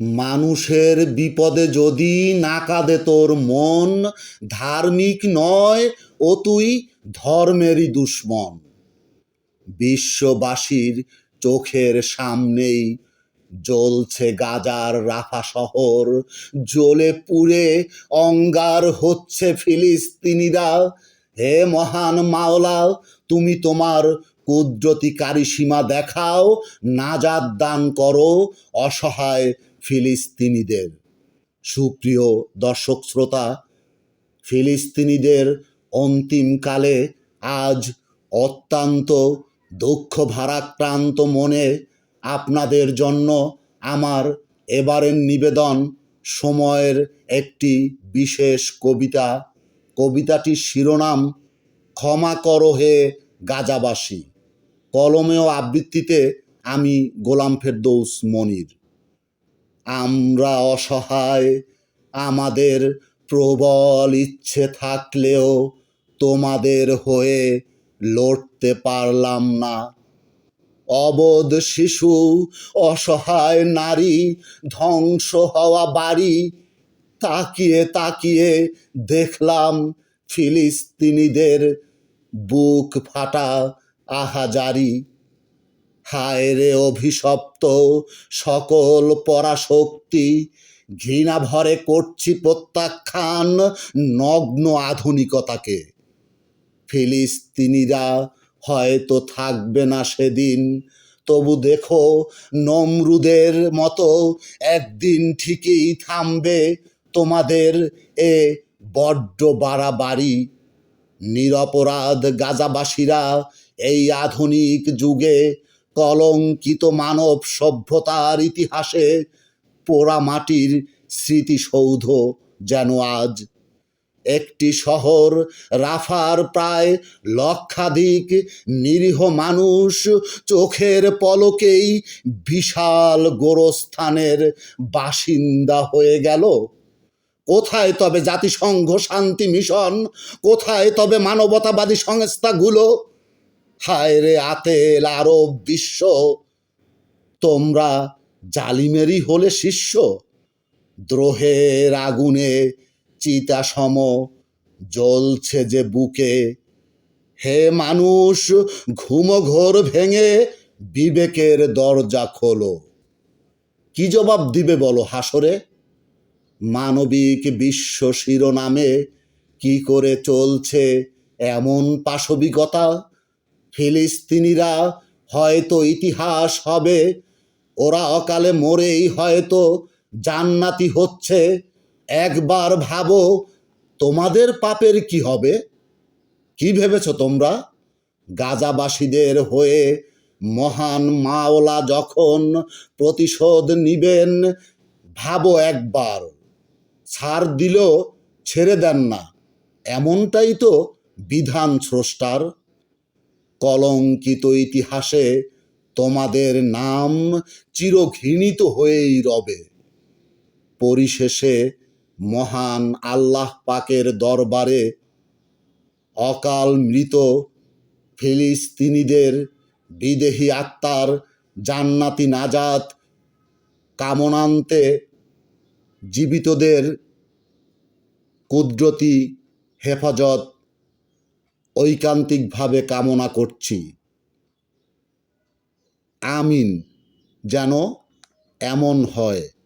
মানুষের বিপদে যদি না কাঁদে তোর মন, ধার্মিক নয় ও তুই ধর্মেরই দুশ্মন। বিশ্ববাসীর চোখের সামনেই জ্বলছে গাজার রাফা শহর, জ্বলে পুড়ে অঙ্গার হচ্ছে ফিলিস্তিনিরা। হে মহান মাওলা তুমি তোমার কুদরতি কারিসীমা দেখাও নাজাদ দান করো অসহায় ফিলিস্তিনিদের। সুপ্রিয় দর্শক শ্রোতা, ফিলিস্তিনিদের অন্তিমকালে আজ অত্যন্ত দুঃখ ভারাক্রান্ত মনে আপনাদের জন্য আমার এবারের নিবেদন সময়ের একটি বিশেষ কবিতা। কবিতাটির শিরোনাম, ক্ষমা করো হে গাজাবাসী। কলমে ও আবৃত্তিতে আমি গোলাম ফেরদৌস মনির। আমরা অসহায়, আমাদের প্রবল ইচ্ছে থাকলেও তোমাদের হয়ে লড়তে পারলাম না। অবধ শিশু, অসহায় নারী, ধ্বংস হওয়া বাড়ি, তাকিয়ে তাকিয়ে দেখলাম ফিলিস্তিনিদের বুক ফাটা আহাজারি। হায় রে অভিশপ্ত সকল পরাশক্তি, ঘৃণা ভরে করছি প্রত্যাখ্যান নগ্ন আধুনিকতাকে। ফিলিস্তিনিরা হয়তো থাকবে না সেদিন, তবু দেখো নমরুদের মতো একদিন ঠিকই থামবে তোমাদের এ বড্ড বাড়াবাড়ি। নিরপরাধ গাজাবাসীরা এই আধুনিক যুগে কলঙ্কিত মানব সভ্যতার ইতিহাসে পোড়া মাটির স্মৃতিসৌধ যেন আজ। একটি শহর রাফার প্রায় লক্ষাধিক নিরীহ মানুষ চোখের পলকেই বিশাল গোরস্থানের বাসিন্দা হয়ে গেল। কোথায় তবে জাতিসংঘ শান্তি মিশন? কোথায় তবে মানবতাবাদী সংস্থাগুলো? হায় রে আতেল আরব বিশ্ব, তোমরা জালিমেরই হলে শিষ্য। দ্রোহের আগুনে চিতাসম জ্বলছে যে বুকে। হে মানুষ, ঘুমঘোর ভেঙে বিবেকের দরজা খোলো। কি জবাব দিবে বলো হাসরে? মানবিক বিশ্ব শিরোনামে কি করে চলছে এমন পাশবিকতা? ফিলিস্তিনিরা হয়তো ইতিহাস হবে, ওরা অকালে মরেই হয়তো জান্নাতি হচ্ছে। একবার ভাবো, তোমাদের পাপের কি হবে? কি ভেবেছ তোমরা? গাজাবাসীদের হয়ে মহান মাওলা যখন প্রতিশোধ নিবেন, ভাবো একবার। ছাড় দিলেও ছেড়ে দেন না, এমনটাই তো বিধান স্রষ্টার। কলঙ্কিত ইতিহাসে তোমাদের নাম চিরঘৃণিত হয়েই রবে। পরিশেষে মহান আল্লাহ পাকের দরবারে অকাল মৃত ফিলিস্তিনিদের বিদেহী আত্মার জান্নাতি নাজাত কামনান্তে জীবিতদের কুদরতি হেফাজত ঐকান্তিকভাবে কামনা করছি। আমিন যেন এমন হয়।